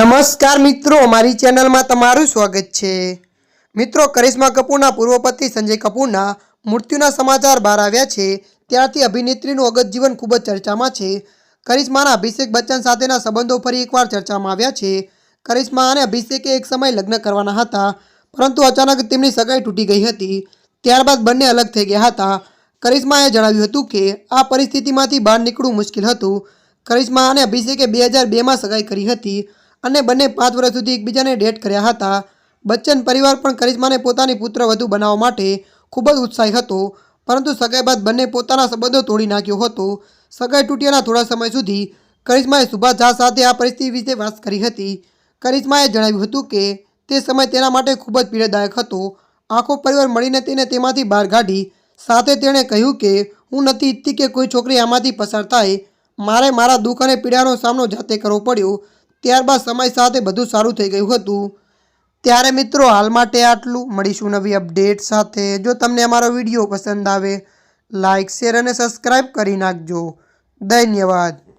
નમસ્કાર મિત્રો મારી ચેનલમાં તમારું સ્વાગત છે. મિત્રો, કરિશ્મા કપૂરના પૂર્વ પતિ સંજય કપૂરના મૃત્યુના સમાચાર બહાર આવ્યા છે. ત્યારથી અભિનેત્રીનું અગત જીવન ખૂબ જ ચર્ચામાં છે. કરિશ્માના અભિષેક બચ્ચન સાથેના સંબંધો ફરી એકવાર ચર્ચામાં આવ્યા છે. કરિશ્મા અને અભિષેકે એક સમય લગ્ન કરવાના હતા, પરંતુ અચાનક તેમની સગાઈ તૂટી ગઈ હતી. ત્યારબાદ બંને અલગ થઈ ગયા હતા. કરિશ્માએ જણાવ્યું હતું કે, આ પરિસ્થિતિમાંથી બહાર નીકળવું મુશ્કેલ હતું. કરિશ્મા અને અભિષેકે બે હજાર બેમાં સગાઈ કરી હતી. અને બંને પાંચ વર્ષ સુધી એકબીજાને ડેટ કર્યા હતા. બચ્ચન પરિવાર પણ કરિશ્માને પોતાની પુત્ર વધુ બનાવવા માટે ખૂબ જ ઉત્સાહી હતો, પરંતુ સગાઈ બાદ બંને પોતાના સંબંધો તોડી નાખ્યો હતો. સગાઈ તૂટ્યાના થોડા સમય સુધી કરિશ્માએ સુભાષ ઝા સાથે આ પરિસ્થિતિ વિશે વાત કરી હતી. કરિશ્માએ જણાવ્યું હતું કે, તે સમય તેના માટે ખૂબ જ પીડાદાયક હતો. આખો પરિવાર મળીને તેને તેમાંથી બહાર કાઢી, સાથે તેણે કહ્યું કે, હું નથી ઈચ્છતી કે કોઈ છોકરી આમાંથી પસાર થાય. મારે મારા દુઃખ અને પીડાનો સામનો જાતે કરવો પડ્યો. ત્યારબાદ સમય સાથે બધું સારું થઈ ગયું હતું. ત્યારે મિત્રો, હાલ માટે આટલું. મળીશું નવી અપડેટ સાથે. જો તમને અમારો વીડિયો પસંદ આવે લાઇક શેર અને સબસ્ક્રાઈબ કરી નાખજો. ધન્યવાદ.